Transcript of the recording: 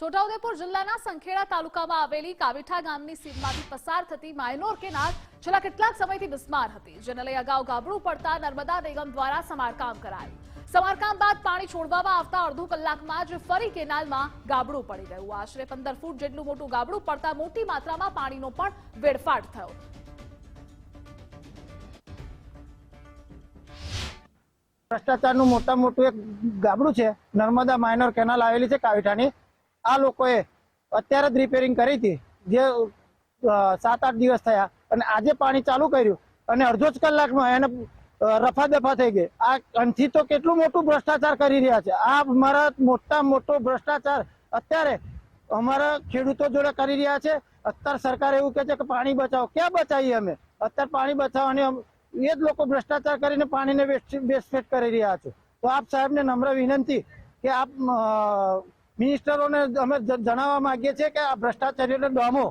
છોટાઉદેપુર જિલ્લાના સંખેડા તાલુકામાં આવેલી કાવીઠા ગામની સીમમાંથી પસાર થતી માયનોર કેનાલ છેલ્લા કેટલાક સમયથી બિસ્માર હતી, જેને લઈ અગાઉ ગાબડું પડતા નર્મદા નિગમ દ્વારા સમારકામ કરાયું. સમારકામ બાદ પાણી છોડવામાં આવતા અડધો કલાકમાં જ ફરી કેનાલમાં ગાબડું પડી ગયું. આશરે પંદર ફૂટ જેટલું મોટું ગાબડું પડતા મોટી માત્રામાં પાણીનો પણ વેડફાટ થયો. ભ્રષ્ટાચારનું મોટા મોટું એક ગાબડું છે, નર્મદા માઇનોર કેનાલ આવેલી છે કાવીઠાની. આ લોકોએ અત્યારે જ રિપેરિંગ કરી હતી. જે સાત આઠ દિવસ થયા અને આજે પાણી ચાલુ કર્યું અને અડધો જ કલાકમાં એને રફા દફા થઈ ગઈ. આ અંથી તો કેટલું મોટું ભ્રષ્ટાચાર કરી રહ્યા છે. આ મારા મોટા મોટો ભ્રષ્ટાચાર અત્યારે અમારા ખેડૂતો જોડે કરી રહ્યા છે. અત્યારે સરકાર એવું કહે છે કે પાણી બચાવો. ક્યાં બચાવીએ અમે? અત્યારે પાણી બચાવવાની એ જ લોકો ભ્રષ્ટાચાર કરીને પાણીને વેસ્ટ- વેસ્ટેજ કરી રહ્યા છે. તો આપ સાહેબને નમ્ર વિનંતી કે આપ મિનિસ્ટરોને અમે જણાવવા માંગીએ છીએ કે આ ભ્રષ્ટાચારીઓને ડોમો